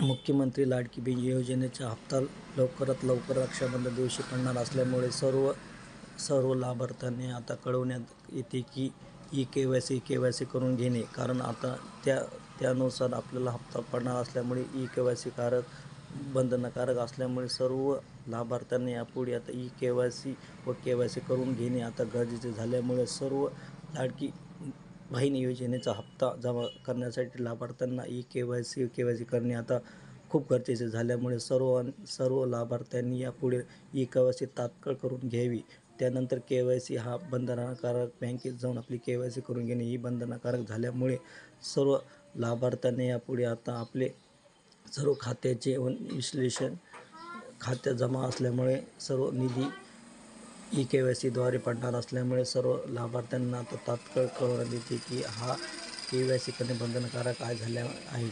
मुख्यमंत्री लाडकी बहीण योजनेचा हप्ता लवकरात लवकर रक्षाबंधन दिवशी पडणार असल्यामुळे सर्व सर्व लाभार्थ्यांनी आता कळवण्यात येते की E K Y C K Y C करून घेणे. कारण आता त्या त्यानुसार आपल्याला हप्ता पडणार असल्यामुळे ई के वाय सी कारक बंधनकारक असल्यामुळे सर्व लाभार्थ्यांनी यापुढे आता ई के वाय सी व के वाय सी करून घेणे आता गरजेचे झाल्यामुळे सर्व लाडकी बहीण योजनेचा हप्ता जमा करण्यासाठी लाभार्थ्यांना E K Y C K Y C करणे आता खूप गरजेचे झाल्यामुळे सर्व सर्व लाभार्थ्यांनी यापुढे ई के वाय सी तात्काळ करून घ्यावी. त्यानंतर के वाय सी हा बंधनकारक बँकेत जाऊन आपली के वाय सी करून घेणे ही बंधनकारक झाल्यामुळे सर्व लाभार्थ्यांनी यापुढे आता आपले सर्व खात्याचे व विश्लेषण खात्यात जमा असल्यामुळे सर्व निधी ई के वाय सीद्वारे पडणार असल्यामुळे सर्व लाभार्थ्यांना आता तात्काळ कळवण्यात येते की हा के वाय सी करणे बंधनकारक आहे झाल्या आहे.